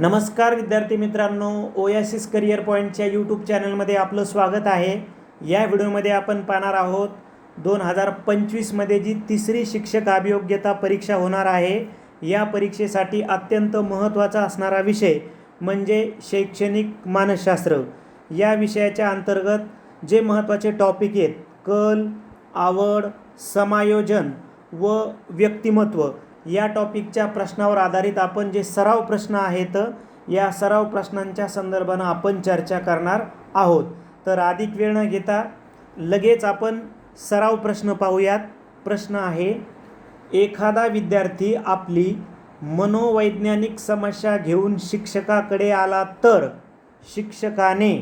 नमस्कार विद्यार्थी मित्रांनो ओयासिस करिअर पॉईंटच्या यूट्यूब चॅनलमध्ये आपलं स्वागत आहे. या व्हिडिओमध्ये आपण पाहणार आहोत दोन हजार पंचवीसमध्ये जी तिसरी शिक्षक अभियोग्यता परीक्षा होणार आहे या परीक्षेसाठी अत्यंत महत्त्वाचा असणारा विषय म्हणजे शैक्षणिक मानसशास्त्र. या विषयाच्या अंतर्गत जे महत्त्वाचे टॉपिक आहेत कल आवड समायोजन व व्यक्तिमत्व या टॉपिकच्या प्रश्नावर आधारित आपण जे सराव प्रश्न आहेत या सराव प्रश्नांच्या संदर्भानं आपण चर्चा करणार आहोत. तर अधिक वेळ न घेता लगेच आपण सराव प्रश्न पाहूयात. प्रश्न आहे एखादा विद्यार्थी आपली मनोवैज्ञानिक समस्या घेऊन शिक्षकाकडे आला तर शिक्षकाने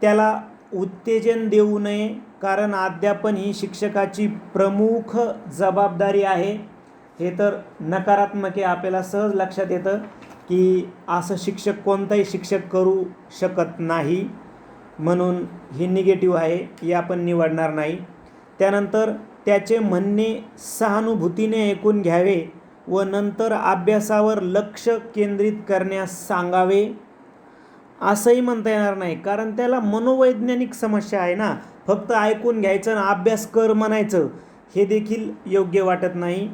त्याला उत्तेजन देऊ नये कारण अध्यापन ही शिक्षकाची प्रमुख जबाबदारी आहे. हे तर नकारात्मक आहे. आपल्याला सहज लक्षात येतं की असं शिक्षक कोणताही शिक्षक करू शकत नाही. म्हणून हे निगेटिव्ह आहे. हे आपण निवडणार नाही. त्यानंतर त्याचे म्हणणे सहानुभूतीने ऐकून घ्यावे व नंतर अभ्यासावर लक्ष केंद्रित करण्यास सांगावे. असंही म्हणता येणार नाही. कारण त्याला मनोवैज्ञानिक समस्या आहे ना. फक्त ऐकून घ्यायचं ना अभ्यास कर म्हणायचं हे देखील योग्य वाटत नाही.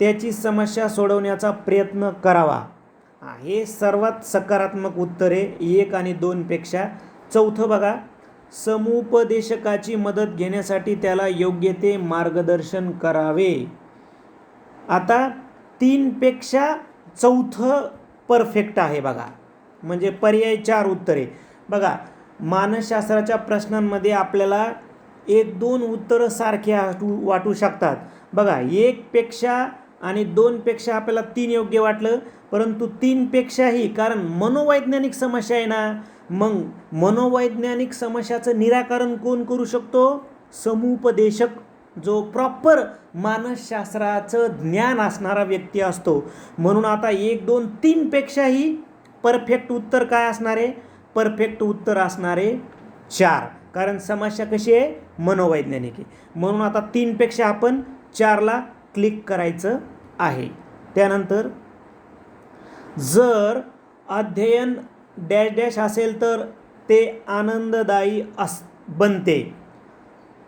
त्याची समस्या सोडवण्याचा प्रयत्न करावा. हे सर्वात सकारात्मक उत्तरे एक आणि दोनपेक्षा चौथं बघा. समुपदेशकाची मदत घेण्यासाठी त्याला योग्य ते मार्गदर्शन करावे. आता तीनपेक्षा चौथं परफेक्ट आहे बघा. म्हणजे पर्याय चार उत्तरे बघा मानसशास्त्राच्या प्रश्नांमध्ये आपल्याला एक दोन उत्तरं सारखे वाटू वाटू शकतात. बघा एकपेक्षा आणि दोनपेक्षा आपल्याला तीन योग्य वाटलं परंतु तीनपेक्षाही कारण मनोवैज्ञानिक समस्या आहे ना मग मनोवैज्ञानिक समस्याचं निराकरण कोण करू शकतो? समुपदेशक जो प्रॉपर मानसशास्त्राचं ज्ञान असणारा व्यक्ती असतो. म्हणून आता एक दोन तीनपेक्षाही परफेक्ट उत्तर काय असणार आहे? परफेक्ट उत्तर असणारे चार. कारण समस्या कशी आहे? मनोवैज्ञानिक आहे. म्हणून आता तीनपेक्षा आपण चारला क्लिक करायचं आहे. त्यानंतर जर अध्ययन डॅश डॅश असेल तर ते आनंददायी अस बनते.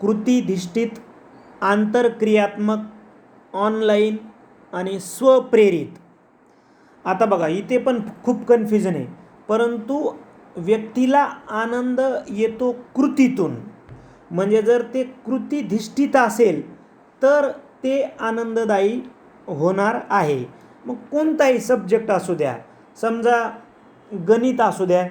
कृतीधिष्ठित आंतरक्रियात्मक ऑनलाईन आणि स्वप्रेरित. आता बघा इथे पण खूप कन्फ्युजन आहे. परंतु व्यक्तीला आनंद येतो कृतीतून. म्हणजे जर ते कृतीधिष्ठित असेल तर ते आनंददायी होणार आहे. मग कोणताही सब्जेक्ट असू द्या समजा गणित असू द्या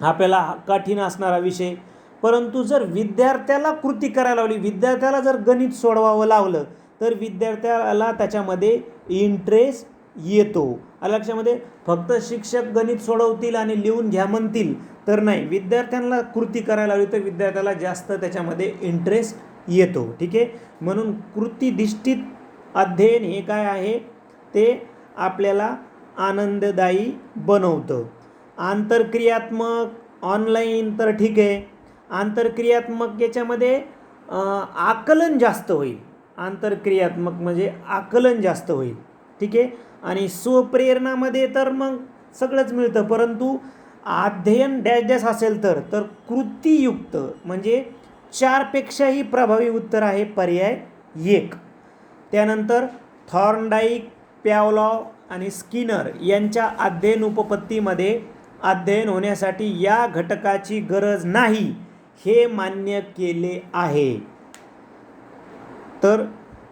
आपल्याला कठीण असणारा विषय परंतु जर विद्यार्थ्याला कृती करायला लावली विद्यार्थ्याला जर गणित सोडवावं लावलं तर विद्यार्थ्याला त्याच्यामध्ये इंटरेस्ट येतो. लक्षामध्ये? फक्त शिक्षक गणित सोडवतील आणि लिहून घ्या म्हणतील तर नाही. विद्यार्थ्यांना कृती करायला लावली तर विद्यार्थ्याला जास्त त्याच्यामध्ये इंटरेस्ट येतो. ठीक आहे? म्हणून कृतीधिष्ठित अध्ययन हे काय आहे? ते आपल्याला आनंददायी बनवतं. आंतरक्रियात्मक ऑनलाईन तर ठीक आहे. आंतरक्रियात्मक याच्यामध्ये आकलन जास्त होईल. आंतरक्रियात्मक म्हणजे आकलन जास्त होईल. ठीक आहे? आणि स्वप्रेरणामध्ये तर मग सगळंच मिळतं. परंतु अध्ययन डॅश डॅश असेल तर तर कृतीयुक्त म्हणजे चारपेक्षाही प्रभावी उत्तर आहे पर्याय एक. त्यानंतर थॉर्नडाईक प्यावलॉ आणि स्किनर यांच्या अध्ययन उपपत्तीमध्ये अध्ययन होण्यासाठी या घटकाची गरज नाही हे मान्य केले आहे. तर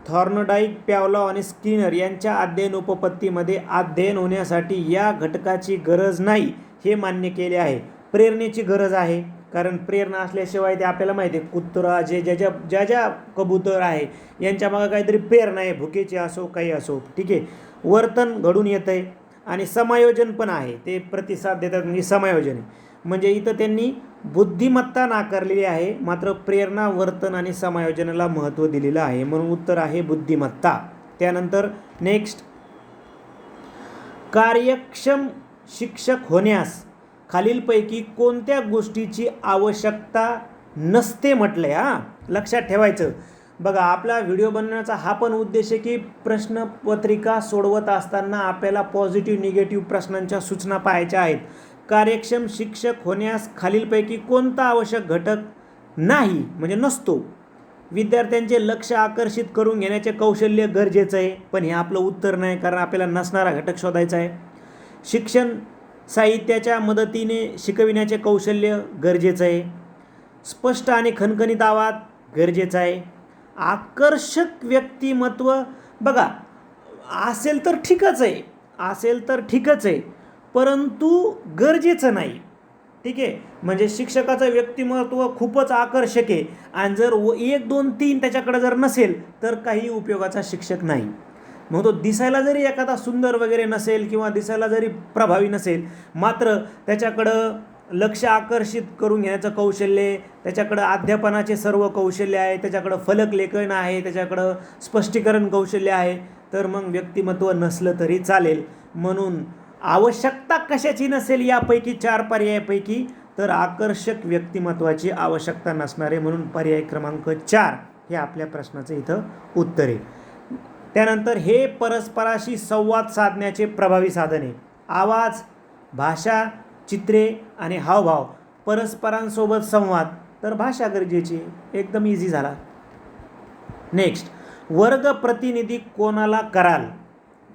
थॉर्नडाईक प्यावलॉ आणि स्किनर यांच्या अध्ययन उपपत्तीमध्ये अध्ययन होण्यासाठी या घटकाची गरज नाही हे मान्य केले आहे. प्रेरणेची गरज आहे. कारण प्रेरणा असल्याशिवाय ते आपल्याला माहिती आहे कुत्रा जे ज्या ज्या ज्या ज्या कबूतर आहे यांच्या मागं काहीतरी प्रेरणा आहे भुकेची असो काही असो ठीक आहे? वर्तन घडून येतं आहे आणि समायोजन पण आहे ते प्रतिसाद देतात म्हणजे समायोजन आहे. म्हणजे इथं त्यांनी बुद्धिमत्ता नाकारलेली आहे मात्र प्रेरणा वर्तन आणि समायोजनाला महत्त्व दिलेलं आहे. म्हणून उत्तर आहे बुद्धिमत्ता. त्यानंतर नेक्स्ट कार्यक्षम शिक्षक होण्यास खालीलपैकी कोणत्या गोष्टीची आवश्यकता नसते म्हटलंय हां? लक्षात ठेवायचं. बघा आपला व्हिडिओ बनवण्याचा हा पण उद्देश आहे की प्रश्नपत्रिका सोडवत असताना आपल्याला पॉझिटिव्ह निगेटिव्ह प्रश्नांच्या सूचना पाहायच्या आहेत. कार्यक्षम शिक्षक होण्यास खालीलपैकी कोणता आवश्यक घटक नाही म्हणजे नसतो. विद्यार्थ्यांचे लक्ष आकर्षित करून घेण्याचे कौशल्य गरजेचं आहे पण हे आपलं उत्तर नाही कारण आपल्याला नसणारा घटक शोधायचा आहे. शिक्षण साहित्याच्या मदतीने शिकविण्याचे कौशल्य गरजेचं आहे. स्पष्ट आणि खणखणीत आवाज गरजेचा आहे. आकर्षक व्यक्तिमत्व बघा असेल तर ठीकच आहे असेल तर ठीकच आहे परंतु गरजेचं नाही. ठीक आहे? म्हणजे शिक्षकाचं व्यक्तिमत्व खूपच आकर्षक आहे. आणि जर व एक दोन तीन त्याच्याकडे जर नसेल तर काही उपयोगाचा शिक्षक नाही. मग तो दिसायला जरी एखादा सुंदर वगैरे नसेल किंवा दिसायला जरी प्रभावी नसेल मात्र त्याच्याकडं लक्ष आकर्षित करून घेण्याचं कौशल्य त्याच्याकडं अध्यापनाचे सर्व कौशल्य आहे. त्याच्याकडं फलक लेखन आहे. त्याच्याकडं स्पष्टीकरण कौशल्य आहे. तर मग व्यक्तिमत्व नसलं तरी चालेल. म्हणून आवश्यकता कशाची नसेल यापैकी चार पर्यायापैकी तर आकर्षक व्यक्तिमत्वाची आवश्यकता नसणारे म्हणून पर्याय क्रमांक चार हे आपल्या प्रश्नाचं इथं उत्तर आहे. त्यानंतर हे परस्पराशी संवाद साधण्याचे प्रभावी साधन आहे. आवाज भाषा चित्रे आणि हावभाव परस्परांसोबत संवाद तर भाषा गरजेची. एकदम इझी झाला. नेक्स्ट वर्ग प्रतिनिधी कोणाला कराल?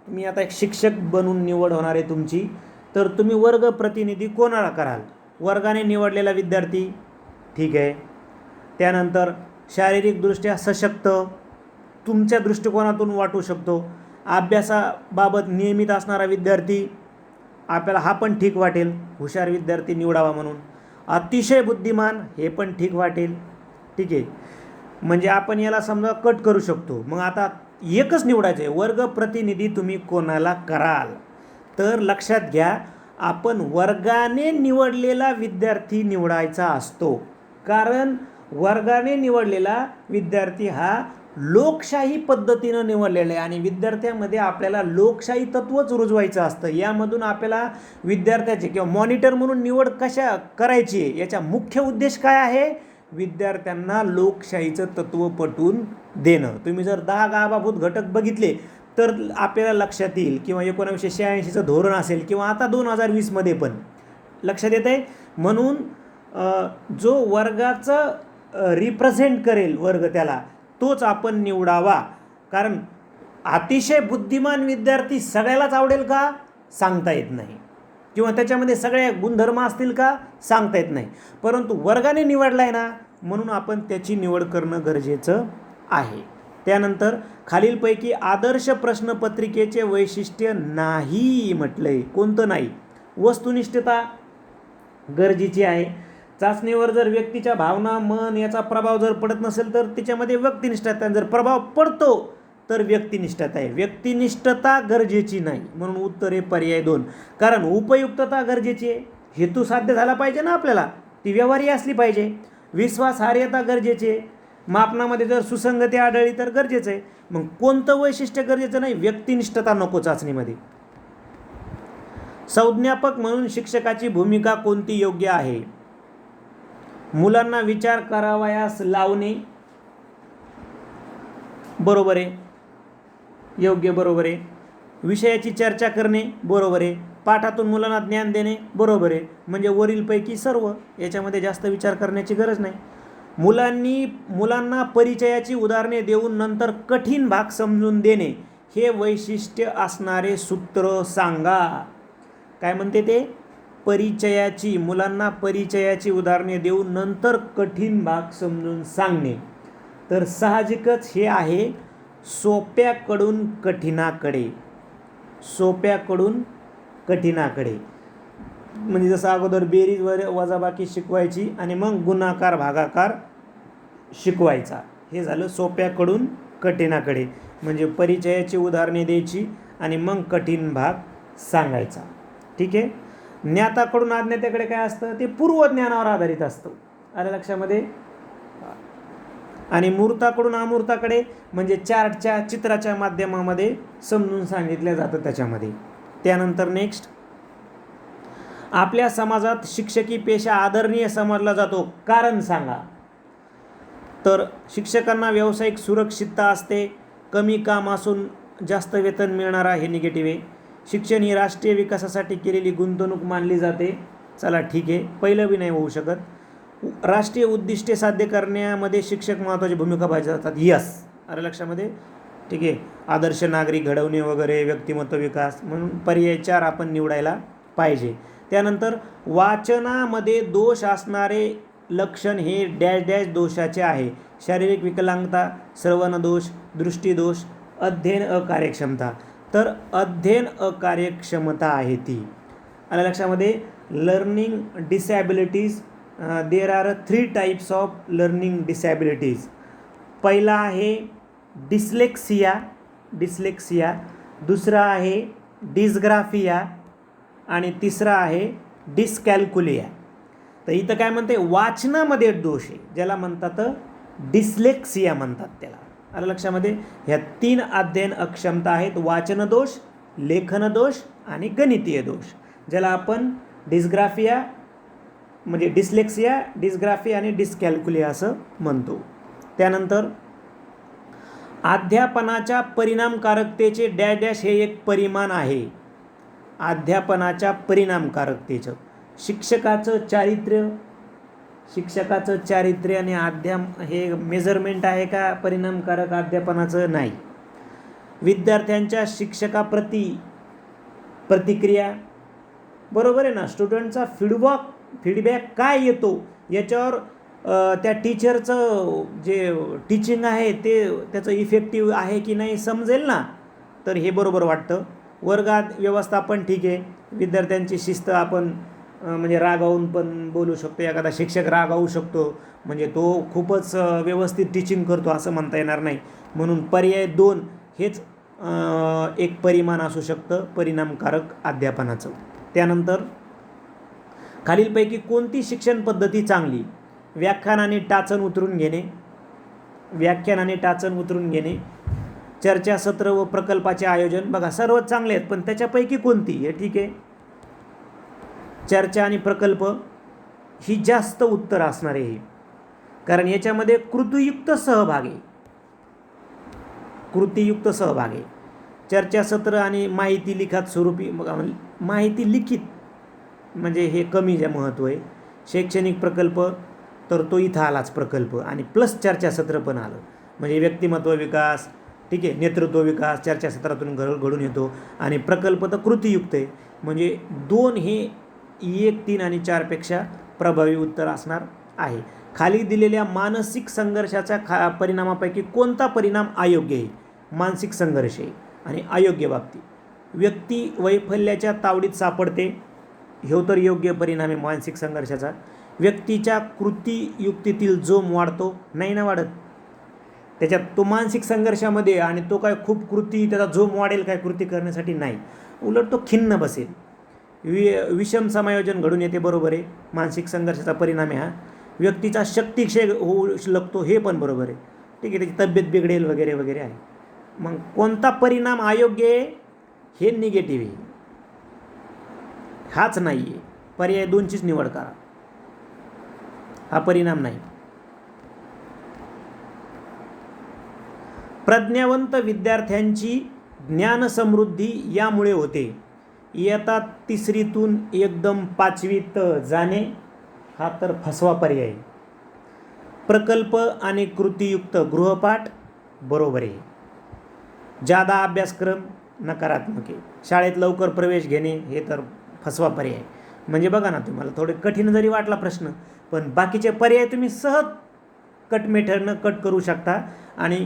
तुम्ही आता एक शिक्षक बनून निवड होणार आहे तुमची. तर तुम्ही वर्ग प्रतिनिधी कोणाला कराल? वर्गाने निवडलेला विद्यार्थी ठीक आहे. त्यानंतर शारीरिकदृष्ट्या सशक्त तुमच्या दृष्टिकोनातून वाटू शकतो. अभ्यासाबाबत नियमित असणारा विद्यार्थी आपल्याला हा पण ठीक वाटेल. हुशार विद्यार्थी निवडावा म्हणून. अतिशय बुद्धिमान हे पण ठीक वाटेल. ठीक आहे. म्हणजे आपण याला समजा कट करू शकतो. मग आता एकच निवडायचं आहे वर्ग प्रतिनिधी तुम्ही कोणाला कराल? तर लक्षात घ्या आपण वर्गाने निवडलेला विद्यार्थी निवडायचा असतो. कारण वर्गाने निवडलेला विद्यार्थी हा लोकशाही पद्धतीनं निवडलेलं आहे आणि विद्यार्थ्यामध्ये आपल्याला लोकशाही तत्वच रुजवायचं असतं. यामधून आपल्याला विद्यार्थ्याचे किंवा मॉनिटर म्हणून निवड कशा करायची आहे याचा मुख्य उद्देश काय आहे? विद्यार्थ्यांना लोकशाहीचं तत्त्व पटवून देणं. तुम्ही जर दहा गाभाभूत घटक बघितले तर आपल्याला लक्षात येईल किंवा एकोणावीसशे शहाऐंशीचं धोरण असेल किंवा आता दोन हजार वीसमध्ये पण. लक्षात येत आहे म्हणून जो वर्गाचं रिप्रेझेंट करेल वर्ग त्याला तोच आपण निवडावा. कारण अतिशय बुद्धिमान विद्यार्थी सगळ्यालाच आवडेल का? सांगता येत नाही. किंवा त्याच्यामध्ये सगळे गुणधर्म असतील का? सांगता येत नाही. परंतु वर्गाने निवडला आहे ना म्हणून आपण त्याची निवड करणं गरजेचं आहे. त्यानंतर खालीलपैकी आदर्श प्रश्नपत्रिकेचे वैशिष्ट्य नाही म्हटलंय. कोणतं नाही? वस्तुनिष्ठता गरजेची आहे. चाचणीवर जर व्यक्तीच्या भावना मन याचा प्रभाव जर पडत नसेल तर त्याच्यामध्ये व्यक्तिनिष्ठता जर प्रभाव पडतो तर व्यक्तिनिष्ठता आहे. व्यक्तिनिष्ठता गरजेची नाही. म्हणून उत्तर हे पर्याय दोन. कारण उपयुक्तता गरजेची आहे. हेतू साध्य झाला पाहिजे ना आपल्याला. ती व्यवहारी असली पाहिजे. विश्वासार्हता गरजेची आहे. मापनामध्ये जर सुसंगती आढळली तर गरजेचं आहे. मग कोणतं वैशिष्ट्य गरजेचं नाही? व्यक्तिनिष्ठता नको चाचणीमध्ये. संज्ञापक म्हणून शिक्षकाची भूमिका कोणती योग्य आहे? मुलांना विचार करावयास लावणे बरोबर आहे. योग्य बरोबर आहे. विषयाची चर्चा करणे बरोबर आहे. पाठातून मुलांना ज्ञान देणे बरोबर आहे. म्हणजे वरीलपैकी सर्व याच्यामध्ये जास्त विचार करण्याची गरज नाही. मुलांनी मुलांना परिचयाची उदाहरणे देऊन नंतर कठीण भाग समजून देणे हे वैशिष्ट्य असणारे सूत्र सांगा. काय म्हणते ते? परिचयाची मुलांना परिचयाची उदाहरणे देऊन नंतर कठीण भाग समजून सांगणे. तर साहजिकच हे आहे सोप्याकडून कठीणाकडे. सोप्याकडून कठीणाकडे. म्हणजे जसं अगोदर बेरीज वर वजाबाकी शिकवायची आणि मग गुणाकार भागाकार शिकवायचा. हे झालं सोप्याकडून कठीणाकडे. म्हणजे परिचयाची उदाहरणे द्यायची आणि मग कठीण भाग सांगायचा. ठीक आहे? ज्ञाताकडून अज्ञात्याकडे काय असतं? ते पूर्वज्ञानावर आधारित असतं. आलं लक्षामध्ये? आणि मूर्ताकडून अमूर्ताकडे म्हणजे चार्टच्या चित्राच्या माध्यमामध्ये समजून सांगितलं जातं त्याच्यामध्ये. त्यानंतर नेक्स्ट आपल्या समाजात शिक्षकी पेशा आदरणीय समजला जातो. कारण सांगा. तर शिक्षकांना व्यावसायिक सुरक्षितता असते. कमी काम असून जास्त वेतन मिळणारा हे निगेटिव्ह आहे. शिक्षण ही राष्ट्रीय विकासासाठी केलेली गुंतवणूक मानली जाते. चला ठीक आहे पहिलं बी नाही होऊ शकत. राष्ट्रीय उद्दिष्टे साध्य करण्यामध्ये शिक्षक महत्त्वाची भूमिका बजावतात. यस. अरे लक्षामध्ये? ठीक आहे. आदर्श नागरिक घडवणे वगैरे व्यक्तिमत्व विकास म्हणून पर्याय चार आपण निवडायला पाहिजे. त्यानंतर वाचनामध्ये दोष असणारे लक्षण हे डॅश डॅश दोषाचे आहे. शारीरिक विकलांगता श्रवण दोष दृष्टीदोष अध्ययन अकार्यक्षमता. तर अध्ययन अकार्यक्षमता आहे ती. आल्या लक्षामध्ये learning disabilities there are three types of learning disabilities पहिला आहे डिस्लेक्सिया डिस्लेक्सिया दुसरा आहे डिस्ग्राफिया आणि तिसरा आहे डिस्कॅल्क्युलिया तर इथं काय म्हणते? वाचनामध्ये दोष आहे. ज्याला म्हणतात डिस्लेक्सिया म्हणतात त्याला. आलं लक्षामध्ये? ह्या तीन अध्ययन अक्षमता आहेत. वाचन दोष लेखन दोष आणि गणितीय दोष ज्याला आपण डिस्ग्राफिया म्हणजे डिस्लेक्सिया डिस्ग्राफिया आणि डिस्कॅल्क्युलिया असं म्हणतो. त्यानंतर अध्यापनाच्या परिणामकारकतेचे डॅश डॅश हे एक परिमाण आहे. अध्यापनाच्या परिणामकारकतेचं शिक्षकाचं चारित्र्य शिक्षकाचं चारित्र्य आणि अध्याम हे मेजरमेंट आहे का? परिणामकारक अध्यापनाचं नाही. विद्यार्थ्यांच्या शिक्षकाप्रती प्रतिक्रिया बरोबर आहे ना? स्टुडंटचा फीडबॅक फीडबॅक काय येतो? याच्यावर त्या टीचरचं जे टीचिंग आहे ते त्याचं इफेक्टिव्ह आहे की नाही समजेल ना? तर हे बरोबर वाटतं. वर्गात व्यवस्थापन ठीक आहे. विद्यार्थ्यांची शिस्त आपण म्हणजे रागावून पण बोलू शकतो एखादा शिक्षक रागावू शकतो. म्हणजे तो खूपच व्यवस्थित टीचिंग करतो असं म्हणता येणार नाही. म्हणून पर्याय दोन हेच एक परिमाण असू शकतं परिणामकारक अध्यापनाचं. त्यानंतर खालीलपैकी कोणती शिक्षण पद्धती चांगली? व्याख्यान आणि टाचण उतरून घेणे. व्याख्यान आणि टाचण उतरून घेणे. चर्चासत्र व प्रकल्पाचे आयोजन. बघा सर्वच चांगले आहेत पण त्याच्यापैकी कोणती? हे ठीक आहे. चर्चा आणि प्रकल्प ही जास्त उत्तर असणार आहे. कारण याच्यामध्ये कृतीयुक्त सहभाग आहे. कृतीयुक्त सहभाग आहे. चर्चासत्र आणि माहिती लिखात स्वरूपी माहिती लिखित म्हणजे हे कमी जे महत्त्व आहे. शैक्षणिक प्रकल्प तर तो इथं आलाच प्रकल्प. आणि प्लस चर्चासत्र पण आलं. म्हणजे व्यक्तिमत्व विकास ठीक आहे नेतृत्व विकास चर्चासत्रातून घड घडून येतो. आणि प्रकल्प तर कृतीयुक्त आहे. म्हणजे दोन हे एक तीन आणि चारपेक्षा प्रभावी उत्तर असणार आहे. खाली दिलेल्या मानसिक संघर्षाच्या खा परिणामापैकी कोणता परिणाम अयोग्य आहे? मानसिक संघर्ष आहे आणि अयोग्य बाबतीत व्यक्ती वैफल्याच्या तावडीत सापडते ह्यो तर योग्य परिणाम आहे मानसिक संघर्षाचा. व्यक्तीच्या कृतीयुक्तीतील जोम वाढतो नाही ना वाढत? त्याच्यात तो मानसिक संघर्षामध्ये आणि तो काय खूप कृती त्याचा जोम वाढेल काय कृती करण्यासाठी नाही. उलट तो खिन्न बसेल. वि विषम समायोजन घडून येते बरोबर आहे. मानसिक संघर्षाचा परिणाम आहे हा. व्यक्तीचा शक्तिक्षय होऊ लागतो हे पण बरोबर आहे. ठीक आहे त्याची तब्येत बिघडेल वगैरे वगैरे आहे. मग कोणता परिणाम अयोग्य आहे? हे निगेटिव्ह आहे. हाच नाही आहे. पर्याय दोनचीच निवड करा. हा परिणाम नाही. प्रज्ञावंत विद्यार्थ्यांची ज्ञानसमृद्धी यामुळे होते. इयत्ता तिसरीतून एकदम पाचवीत जाणे हा तर फसवा पर्याय. प्रकल्प आणि कृतीयुक्त गृहपाठ बरोबर. आहे जादा अभ्यासक्रम नकारात्मक आहे. शाळेत लवकर प्रवेश घेणे हे तर फसवा पर्याय. म्हणजे बघा ना तुम्हाला थोडे कठीण जरी वाटला प्रश्न पण बाकीचे पर्याय तुम्ही सहज कटमेठरनं कट करू शकता आणि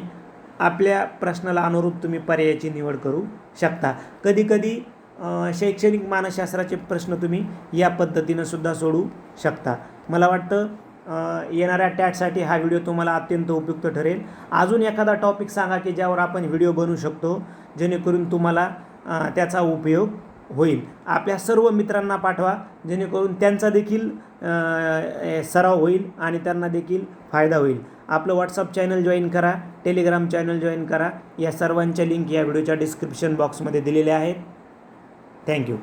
आपल्या प्रश्नाला अनुरूप तुम्ही पर्यायाची निवड करू शकता. कधीकधी शैक्षणिक मानसशास्त्राचे प्रश्न तुम्ही या पद्धतीनं सुद्धा सोडू शकता. मला वाटतं येणाऱ्या टॅटसाठी हा व्हिडिओ तुम्हाला अत्यंत उपयुक्त ठरेल. अजून एखादा टॉपिक सांगा की ज्यावर आपण व्हिडिओ बनवू शकतो जेणेकरून तुम्हाला त्याचा उपयोग होईल. आपल्या सर्व मित्रांना पाठवा जेणेकरून त्यांचा देखील सराव होईल आणि त्यांना देखील फायदा होईल. आपलं व्हॉट्सअप चॅनल जॉईन करा टेलिग्राम चॅनल जॉईन करा. या सर्वांच्या लिंक या व्हिडिओच्या डिस्क्रिप्शन बॉक्समध्ये दिलेल्या आहेत. Thank you